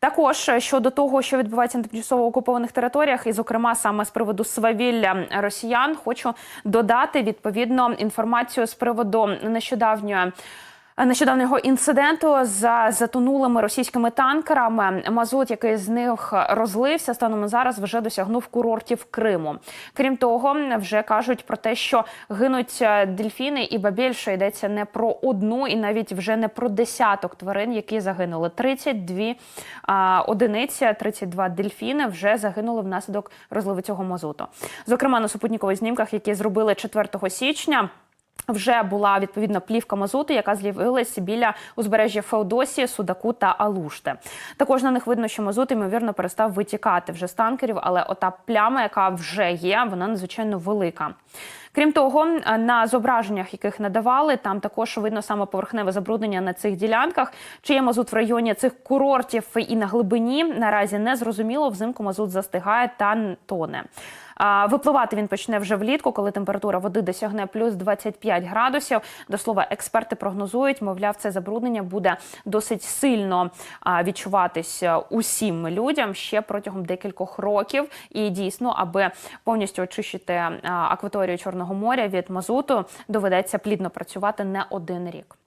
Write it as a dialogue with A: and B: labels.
A: Також е, щодо того, що відбувається на тимчасово окупованих територіях, і, зокрема, саме з приводу свавілля росіян, хочу додати відповідно інформацію з приводу нещодавньої. Нещодавнього інциденту за затонулими російськими танкерами мазут, який з них розлився, станом зараз вже досягнув курортів Криму. Крім того, вже кажуть про те, що гинуть е, дельфіни, і ба більше йдеться не про одну, і навіть вже не про десяток тварин, які загинули. 32 а, одиниці, 32 дельфіни вже загинули внаслідок розливу цього мазуту. Зокрема, на супутникових знімках, які зробили 4 січня. Вже була відповідна плівка мазуту, яка з'явилась біля узбережжя Феодосії, Судаку та Алуште. Також на них видно, що мазут ймовірно перестав витікати вже з танкерів, але ота пляма, яка вже є, вона надзвичайно велика. Крім того, на зображеннях, яких надавали, там також видно саме поверхневе забруднення на цих ділянках. Чи є мазут в районі цих курортів і на глибині наразі не зрозуміло. Взимку мазут застигає та тоне. Випливати він почне вже влітку, коли температура води досягне плюс 25 градусів. До слова, експерти прогнозують, мовляв, це забруднення буде досить сильно а, відчуватись усім людям ще протягом декількох років. І дійсно, аби повністю очищити а, акваторію Чорного моря від мазуту, доведеться плідно працювати не один рік.